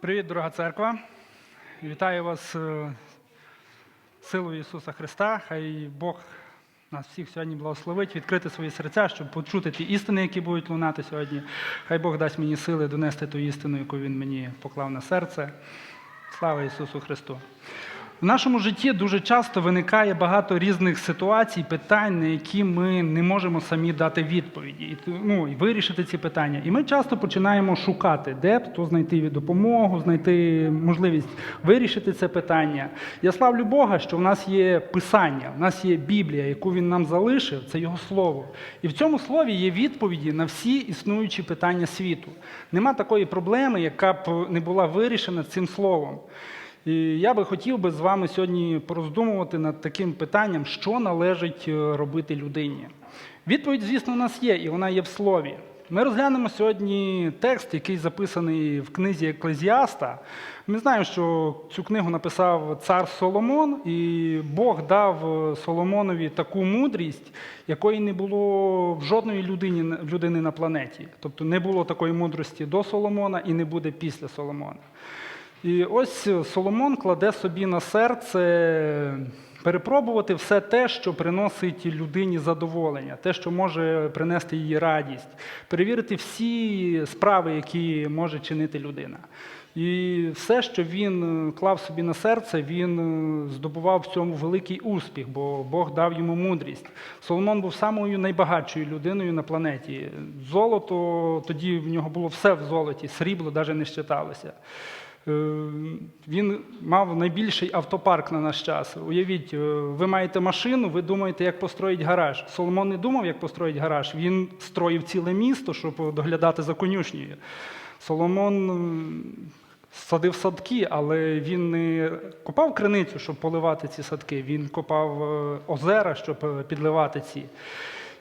Привіт, дорога церква. Вітаю вас силою Ісуса Христа. Хай Бог нас всіх сьогодні благословить, відкрити свої серця, щоб почути ті істини, які будуть лунати сьогодні. Хай Бог дасть мені сили донести ту істину, яку Він мені поклав на серце. Слава Ісусу Христу! В нашому житті дуже часто виникає багато різних ситуацій, питань, на які ми не можемо самі дати відповіді, ну, і вирішити ці питання. І ми часто починаємо шукати, де б то знайти допомогу, знайти можливість вирішити це питання. Я славлю Бога, що в нас є Писання, в нас є Біблія, яку Він нам залишив, це Його Слово. І в цьому слові є відповіді на всі існуючі питання світу. Нема такої проблеми, яка б не була вирішена цим словом. І я би хотів би з вами сьогодні пороздумувати над таким питанням, що належить е, робити людині. Відповідь, звісно, у нас є, і вона є в слові. Ми розглянемо сьогодні текст, який записаний в книзі Еклезіаста. Ми знаємо, що цю книгу написав цар Соломон, і Бог дав е, Соломонові таку мудрість, якої не було в жодної людині, людини на планеті. Тобто не було такої мудрості до Соломона і не буде після Соломона. І ось Соломон кладе собі на серце перепробувати все те, що приносить людині задоволення, те, що може принести їй радість, перевірити всі справи, які може чинити людина. І все, що він клав собі на серце, він здобував в цьому великий успіх, бо Бог дав йому мудрість. Соломон був самою найбагатшою людиною на планеті. Золото тоді в нього було все в золоті, срібло навіть не щиталося. Е, Він мав найбільший автопарк на наш час. Уявіть, е, ви маєте машину, ви думаєте, як построїть гараж. Соломон не думав, як построїть гараж. Він строїв ціле місто, щоб доглядати за конюшнею. Соломон садив садки, але він не копав криницю, щоб поливати ці садки. Він копав е, озера, щоб підливати ці.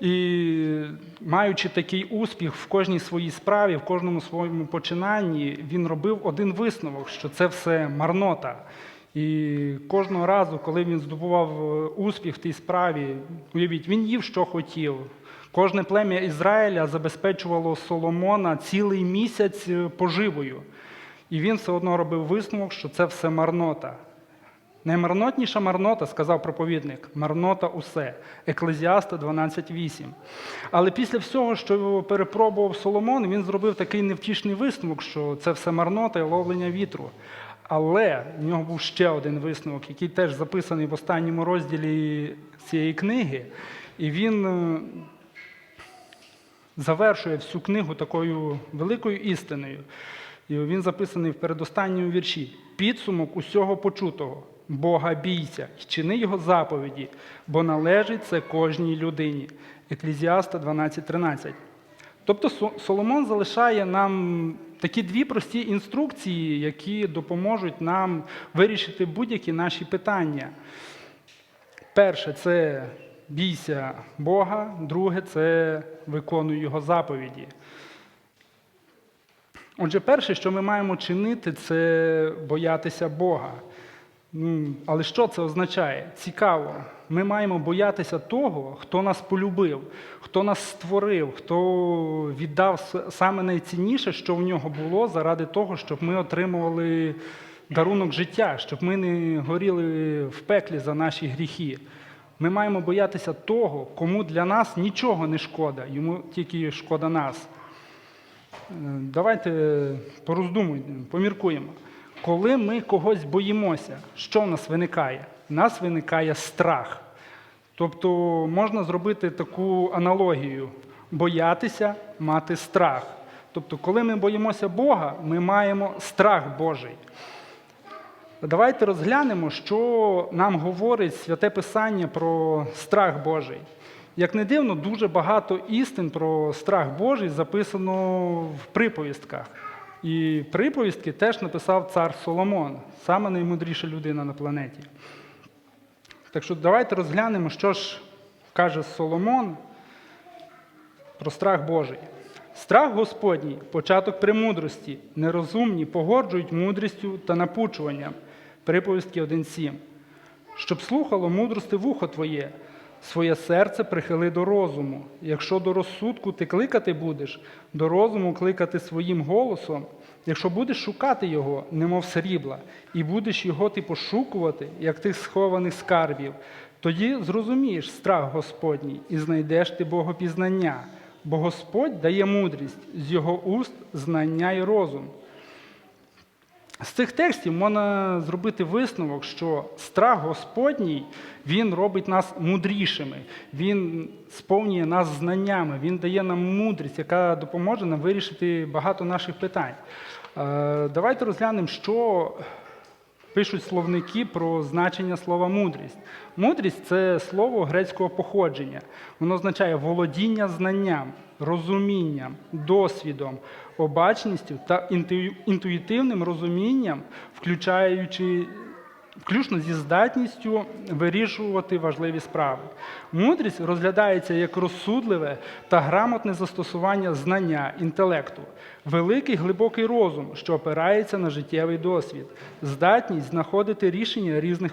І маючи такий успіх в кожній своїй справі, в кожному своєму починанні, він робив один висновок, що це все марнота. І кожного разу, коли він здобував е, успіх в тій справі, уявіть, він їв, що хотів. Кожне плем'я Ізраїля забезпечувало Соломона цілий місяць е, поживою. І він все одно робив висновок, що це все марнота. Наймарнотніша марнота, сказав проповідник, марнота усе. Еклезіаста 12.8. Але після всього, що перепробував Соломон, він зробив такий невтішний висновок, що це все марнота і ловлення вітру. Але в нього був ще один висновок, який теж записаний в останньому розділі цієї книги. І він е, завершує всю книгу такою великою істиною. І він записаний в передостанньому вірші. Підсумок усього почутого. Бога бійся, й чини його заповіді, бо належить це кожній людині. Еклезіаста 12.13. Тобто Соломон залишає нам такі дві прості інструкції, які допоможуть нам вирішити будь-які наші питання. Перше це бійся Бога, друге це виконуй Його заповіді. Отже, перше, що ми маємо чинити, це боятися Бога. Ну, але що це означає? Цікаво. Ми маємо боятися того, хто нас полюбив, хто нас створив, хто віддав саме найцінніше, що в нього було, заради того, щоб ми отримували дарунок життя, щоб ми не горіли в пеклі за наші гріхи. Ми маємо боятися того, кому для нас нічого не шкода, йому тільки шкода нас. Е, Давайте пороздумуємо, поміркуємо. Коли ми когось боїмося, що в нас виникає? В нас виникає страх. Тобто можна зробити таку аналогію: боятися, мати страх. Тобто, коли ми боїмося Бога, ми маємо страх Божий. Давайте розглянемо, що нам говорить святе Писання про страх Божий. Як не дивно, дуже багато істин про страх Божий записано в приповістках. І приповістки теж написав цар Соломон, саме наймудріша людина на планеті. Так що давайте розглянемо, що ж каже Соломон про страх Божий. Страх Господній початок премудрості, нерозумні погоджують мудрістю та напучуванням. Приповістки 1.7. Щоб слухало мудрости вухо твоє, своє серце прихили до розуму. Якщо до розсудку ти кликати будеш, до розуму кликати своїм голосом, Якщо будеш шукати його, немов срібла, і будеш його ти пошукувати, як тих схованих скарбів, тоді зрозумієш страх Господній і знайдеш ти Богопізнання, бо Господь дає мудрість з його уст знання і розум. З цих текстів можна зробити висновок, що страх Господній він робить нас мудрішими, він сповнює нас знаннями, він дає нам мудрість, яка допоможе нам вирішити багато наших питань. Е, Давайте розглянемо, що пишуть словники про значення слова мудрість. Мудрість це слово грецького походження. Воно означає володіння знанням, розумінням, досвідом, обачністю та інту- інтуїтивним розумінням, включаючи включно зі здатністю вирішувати важливі справи. Мудрість розглядається як розсудливе та грамотне застосування знання, інтелекту, великий глибокий розум, що опирається на життєвий досвід, здатність знаходити рішення різних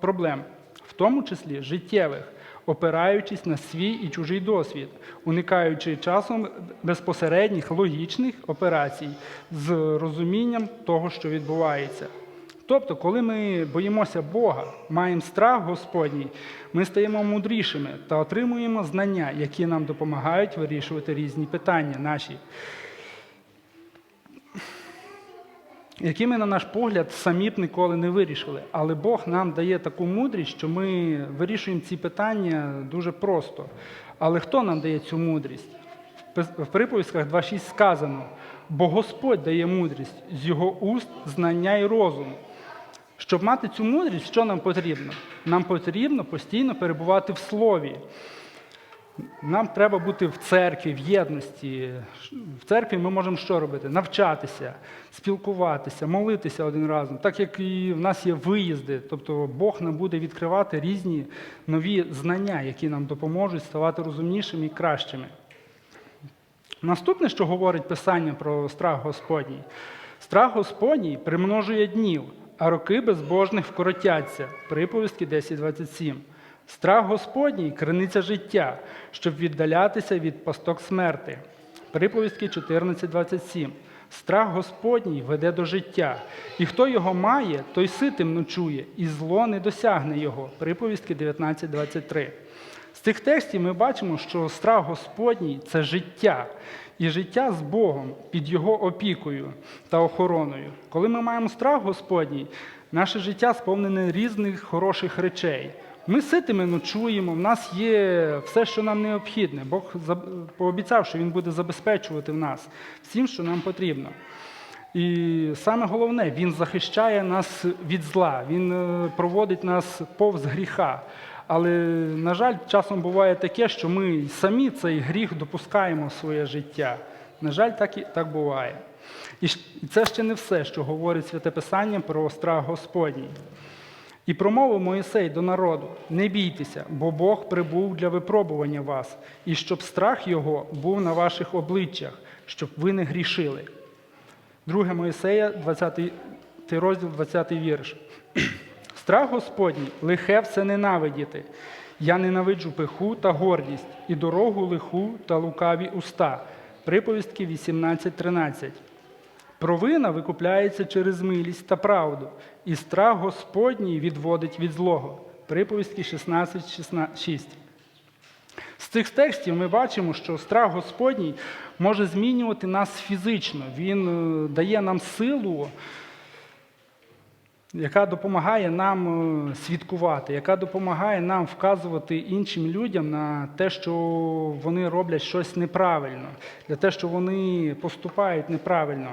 проблем, в тому числі життєвих, опираючись на свій і чужий досвід, уникаючи часом безпосередніх логічних операцій з розумінням того, що відбувається. Тобто, коли ми боїмося Бога, маємо страх Господній, ми стаємо мудрішими та отримуємо знання, які нам допомагають вирішувати різні питання наші, які ми, на наш погляд, самі б ніколи не вирішили. Але Бог нам дає таку мудрість, що ми вирішуємо ці питання дуже просто. Але хто нам дає цю мудрість? В приповістках 2.6 сказано, бо Господь дає мудрість з його уст знання і розум. Щоб мати цю мудрість, що нам потрібно? Нам потрібно постійно перебувати в слові. Нам треба бути в церкві, в єдності. В церкві ми можемо що робити? Навчатися, спілкуватися, молитися один разом, так як і в нас є виїзди. Тобто Бог нам буде відкривати різні нові знання, які нам допоможуть ставати розумнішими і кращими. Наступне, що говорить Писання про страх Господній. Страх Господній примножує днів, а роки безбожних вкоротяться. Приповістки 10.27. Страх Господній криниця життя, щоб віддалятися від пасток смерти. Приповістки 14.27. Страх Господній веде до життя, і хто його має, той ситим ночує, і зло не досягне його. Приповістки 19.23. Цих текстів ми бачимо, що страх Господній це життя, і життя з Богом під Його опікою та охороною. Коли ми маємо страх Господній, наше життя сповнене різних хороших речей. Ми ситими ночуємо, в нас є все, що нам необхідне. Бог пообіцяв, що Він буде забезпечувати в нас всім, що нам потрібно. І саме головне, Він захищає нас від зла, Він е, проводить нас повз гріха. Але, на жаль, часом буває таке, що ми самі цей гріх допускаємо в своє життя. На жаль, так і так буває. І це ще не все, що говорить Святе Писання про страх Господній. І промовив Моїсей до народу: не бійтеся, бо Бог прибув для випробування вас, і щоб страх Його був на ваших обличчях, щоб ви не грішили. 2 Моїсея, 20 розділ, 20 вірш. Страх Господній лихе все ненавидіти. Я ненавиджу пиху та гордість, і дорогу лиху та лукаві уста. Приповістки 18.13. Провина викупляється через милість та правду, і страх Господній відводить від злого. Приповістки 16.6. З цих текстів ми бачимо, що страх Господній може змінювати нас фізично. Він е, дає нам силу, яка допомагає нам е, свідкувати, яка допомагає нам вказувати іншим людям на те, що вони роблять щось неправильно, для те, що вони поступають неправильно.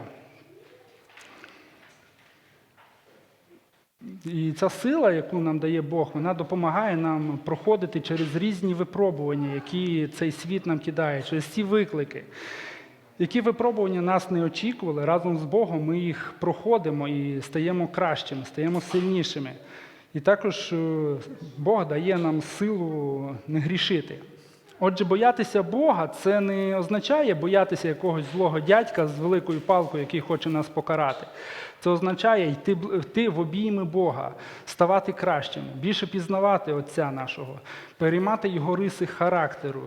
І ця сила, яку нам дає Бог, вона допомагає нам проходити через різні випробування, які цей світ нам кидає, через ці виклики. Які випробування нас не очікували, разом з Богом ми їх проходимо і стаємо кращими, стаємо сильнішими. І також е, Бог дає нам силу не грішити. Отже, боятися Бога це не означає боятися якогось злого дядька з великою палкою, який хоче нас покарати. Це означає йти, йти в обійми Бога, ставати кращими, більше пізнавати Отця нашого, переймати його риси характеру,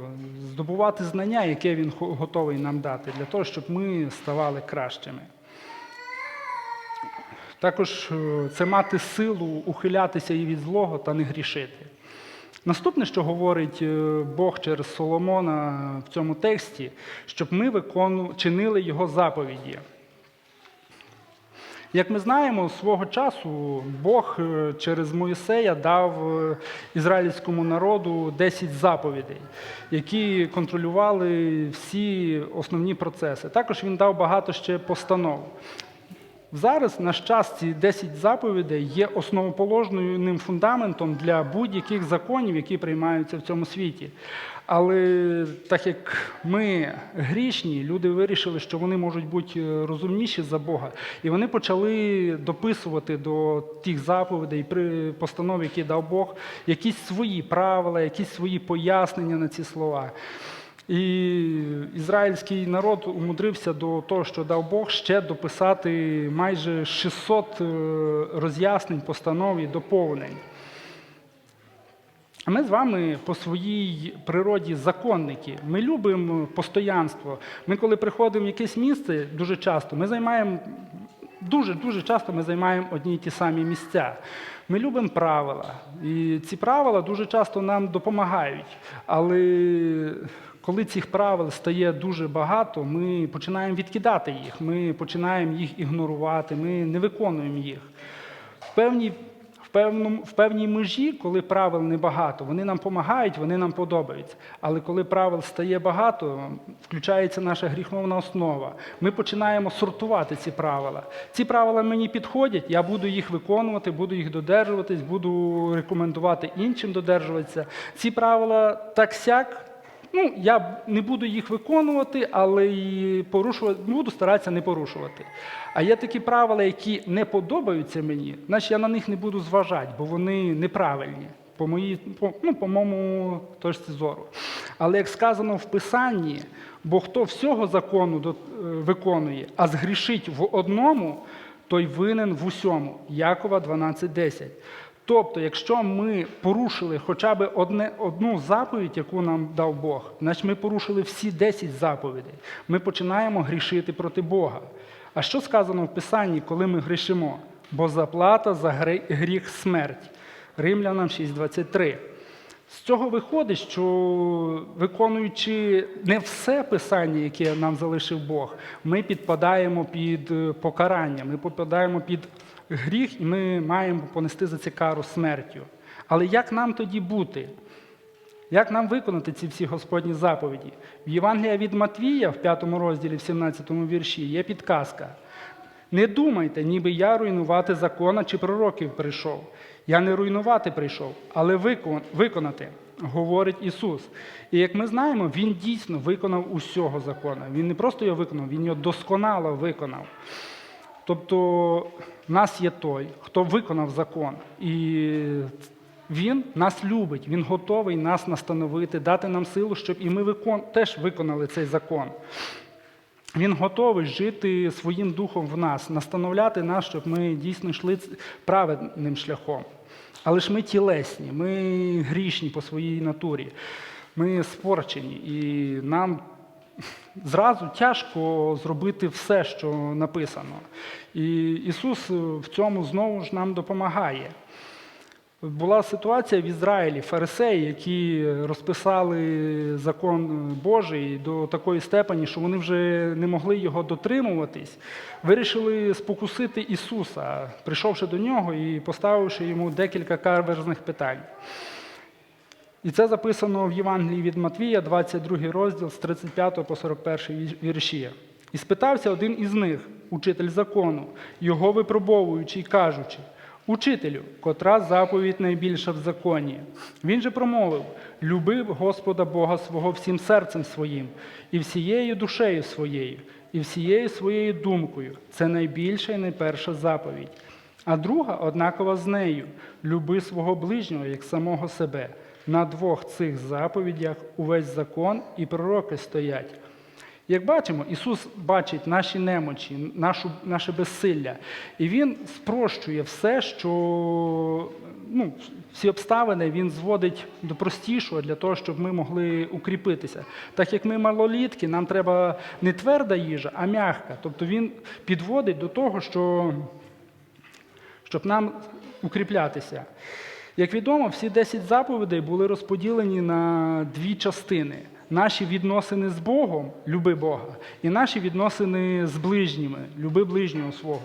здобувати знання, яке Він готовий нам дати, для того, щоб ми ставали кращими. Також е, це мати силу ухилятися і від злого та не грішити. Наступне, що говорить е, Бог через Соломона в цьому тексті, щоб ми викону... чинили його заповіді. Як ми знаємо, свого часу Бог е, через Моїсея дав е, ізраїльському народу 10 заповідей, які контролювали всі основні процеси. Також він дав багато ще постанов. Зараз наш час ці 10 заповідей є основоположним фундаментом для будь-яких законів, які приймаються в цьому світі. Але так як ми грішні, люди вирішили, що вони можуть бути е, розумніші за Бога, і вони почали дописувати до тих заповідей, при постанов, які дав Бог, якісь свої правила, якісь свої пояснення на ці слова. І ізраїльський народ умудрився до того, що дав Бог, ще дописати майже 600 е, роз'яснень, постанов і доповнень. А ми з вами по своїй природі законники. Ми любимо постоянство. Ми, коли приходимо в якесь місце, дуже часто ми займаємо дуже дуже часто ми займаємо одні й ті самі місця. Ми любимо правила, і ці правила дуже часто нам допомагають. Але коли цих правил стає дуже багато, ми починаємо відкидати їх, ми починаємо їх ігнорувати, ми не виконуємо їх. В певній в, певному, в певній межі, коли правил небагато, вони нам допомагають, вони нам подобаються. Але коли правил стає багато, включається наша гріховна основа. Ми починаємо сортувати ці правила. Ці правила мені підходять, я буду їх виконувати, буду їх додержуватись, буду рекомендувати іншим додержуватися. Ці правила так сяк. Ну, я не буду їх виконувати, але і порушувати, буду старатися не порушувати. А є такі правила, які не подобаються мені, значить я на них не буду зважати, бо вони неправильні, по моїй, по, ну, по моєму точці зору. Але як сказано в Писанні, бо хто всього закону е, виконує, а згрішить в одному, той винен в усьому. Якова 12.10. Тобто, якщо ми порушили хоча б одне, одну заповідь, яку нам дав Бог, значить ми порушили всі 10 заповідей. Ми починаємо грішити проти Бога. А що сказано в Писанні, коли ми грішимо? Бо заплата за гріх смерть. Римлянам 6.23. З цього виходить, що виконуючи не все писання, яке нам залишив Бог, ми підпадаємо під е, покарання, ми підпадаємо під гріх, і ми маємо понести за це кару смертю. Але як нам тоді бути? Як нам виконати ці всі Господні заповіді? В Євангелії від Матвія, в 5 розділі, в 17 вірші, є підказка. Не думайте, ніби я руйнувати закона чи пророків прийшов. Я не руйнувати прийшов, але виконати, говорить Ісус. І як ми знаємо, Він дійсно виконав усього закона. Він не просто його виконав, Він його досконало виконав. Тобто нас є той, хто виконав закон, і він нас любить, він готовий нас настановити, дати нам силу, щоб і ми викон... теж виконали цей закон. Він готовий жити своїм духом в нас, настановляти нас, щоб ми дійсно йшли праведним шляхом. Але ж ми тілесні, ми грішні по своїй натурі, ми спорчені, і нам зразу тяжко зробити все, що написано. І Ісус в цьому знову ж нам допомагає. Була ситуація в Ізраїлі, фарисеї, які розписали закон Божий до такої степені, що вони вже не могли його дотримуватись, вирішили спокусити Ісуса, прийшовши до нього і поставивши йому декілька каверзних питань. І це записано в Євангелії від Матвія, 22 розділ з 35 по 41 вірші. І спитався один із них, учитель закону, його випробовуючи й кажучи: Учителю, котра заповідь найбільша в законі. Він же промовив: Люби Господа Бога свого всім серцем своїм, і всією душею своєю, і всією своєю думкою. Це найбільша і найперша заповідь. А друга однакова з нею: люби свого ближнього як самого себе. На двох цих заповідях увесь закон і пророки стоять. Як бачимо, Ісус бачить наші немочі, нашу, наше безсилля, і Він спрощує все, що ну, всі обставини Він зводить до простішого для того, щоб ми могли укріпитися. Так як ми малолітки, нам треба не тверда їжа, а м'яка. Тобто Він підводить до того, що щоб нам укріплятися. Як відомо, всі 10 заповідей були розподілені на дві частини: наші відносини з Богом, люби Бога, і наші відносини з ближніми, люби ближнього свого.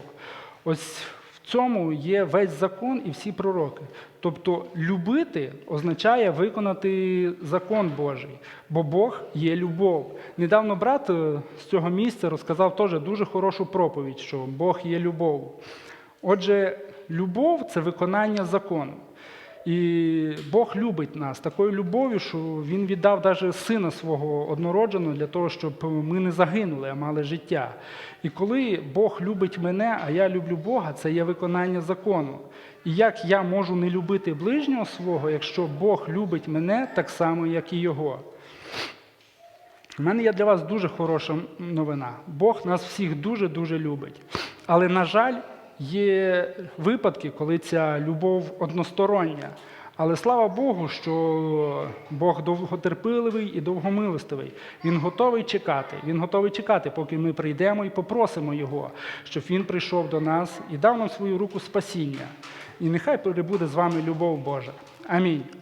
Ось в цьому є весь закон і всі пророки. Тобто любити означає виконати закон Божий, бо Бог є любов. Недавно брат е, з цього місця розказав теж дуже хорошу проповідь, що Бог є любов. Отже, любов це виконання закону. І Бог любить нас такою любов'ю, що Він віддав навіть сина свого однородженого для того, щоб ми не загинули, а мали життя. І коли Бог любить мене, а я люблю Бога, це є виконання закону. І як я можу не любити ближнього свого, якщо Бог любить мене так само, як і Його? У мене є для вас дуже хороша новина. Бог нас всіх дуже-дуже любить. Але, на жаль, є випадки, коли ця любов одностороння. Але слава Богу, що Бог довготерпеливий і довгомилостивий. Він готовий чекати. Він готовий чекати, поки ми прийдемо і попросимо Його, щоб Він прийшов до нас і дав нам свою руку спасіння. І нехай перебуде з вами любов Божа. Амінь.